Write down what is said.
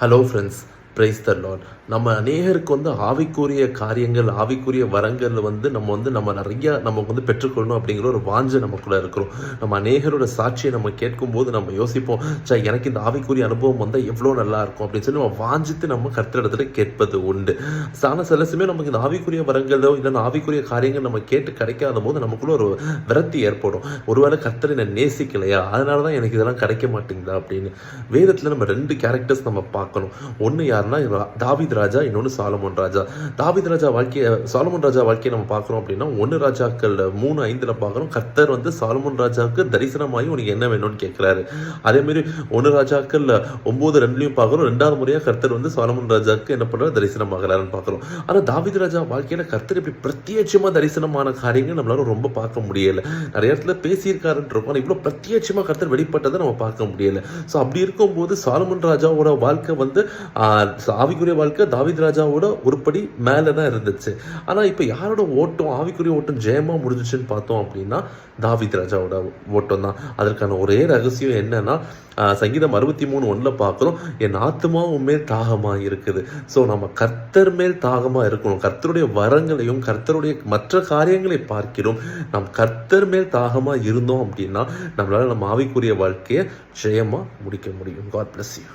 Hello friends praise the lord நம்ம அநேகருக்கு வந்து ஆவிக்குரிய காரியங்கள் ஆவிக்குரிய வரங்கள் வந்து நம்ம வந்து நம்ம நிறைய நம்ம வந்து பெற்றுக்கொள்ளணும் அப்படிங்கிற ஒரு வாஞ்சை நமக்குள்ள இருக்கிறோம். நம்ம அநேகரோட சாட்சியை நம்ம கேட்கும்போது நம்ம யோசிப்போம் சே எனக்கு இந்த ஆவிக்குரிய அனுபவம் வந்தால் எவ்வளோ நல்லா இருக்கும்? அப்படின்னு சொல்லி நம்ம வாஞ்சித்து நம்ம கர்த்தரிடத்துல கேட்பது உண்டு. ஆனால் சில சமயம் நமக்கு இந்த ஆவிக்குரிய வரங்களோ இல்லைன்னா ஆவிக்குரிய காரியங்கள் நம்ம கேட்டு கிடைக்காத போது நமக்குள்ள ஒரு விரக்தி ஏற்படும். ஒருவேளை கர்த்தர் என்னை நேசிக்கலையா? அதனால தான் எனக்கு இதெல்லாம் கிடைக்க மாட்டேங்குதா அப்படின்னு. வேதத்தில் நம்ம ரெண்டு கேரக்டர்ஸ் நம்ம பார்க்கணும். ஒன்று யார் யாருன்னா தாவித் ராஜா இன்னொன்று சாலமோன் ராஜா. தாவித் ராஜா வாழ்க்கையை சாலமோன் ராஜா வாழ்க்கையை நம்ம பார்க்குறோம் அப்படின்னா ஒன்று ராஜாக்கள் மூணு ஐந்தில் பார்க்குறோம் கர்த்தர் வந்து சாலமோன் ராஜாவுக்கு தரிசனமாகி உனக்கு என்ன வேணும்னு கேட்குறாரு. அதேமாரி ஒன்று ராஜாக்கள் ஒம்பது ரெண்டுலையும் பார்க்குறோம் ரெண்டாவது முறையாக கர்த்தர் வந்து சாலமோன் ராஜாவுக்கு என்ன பண்ணுறாரு தரிசனமாகிறாருன்னு பார்க்குறோம். ஆனால் தாவித் ராஜா வாழ்க்கையில் கர்த்தர் இப்படி பிரத்யட்சமாக தரிசனமான காரியங்கள் நம்மளால ரொம்ப பார்க்க முடியல. நிறைய இடத்துல பேசியிருக்காருன்னு இருக்கும் ஆனால் இவ்வளோ பிரத்யட்சமாக கர்த்தர் வெளிப்பட்டதை நம்ம பார்க்க முடியல. ஸோ அப்படி இருக்கும்போது சாலமன் ராஜாவோட வாழ்க்கை வந்து ஆவிக்குரிய வாழ்க்கை தாவித் ராஜாவோட ஒருபடி மேலே தான் இருந்துச்சு. ஆனால் இப்போ யாரோட ஓட்டம் ஆவிக்குரிய ஓட்டம் ஜெயமாக முடிஞ்சிச்சுன்னு பார்த்தோம் அப்படின்னா தாவித் ராஜாவோட ஓட்டம் தான் அதற்கான ஒரே ரகசியம் என்னன்னா சங்கீதம் அறுபத்தி மூணு ஒன்றில் பார்க்குறோம் என் ஆத்மாவும் மேல் தாகமாக இருக்குது. ஸோ நம்ம கர்த்தர் மேல் தாகமாக இருக்கணும். கர்த்தருடைய வரங்களையும் கர்த்தருடைய மற்ற காரியங்களை பார்க்கிறோம். நம் கர்த்தர் மேல் தாகமாக இருந்தோம் அப்படின்னா நம்மளால் நம்ம ஆவிக்குரிய வாழ்க்கையை ஜெயமாக முடிக்க முடியும். God bless you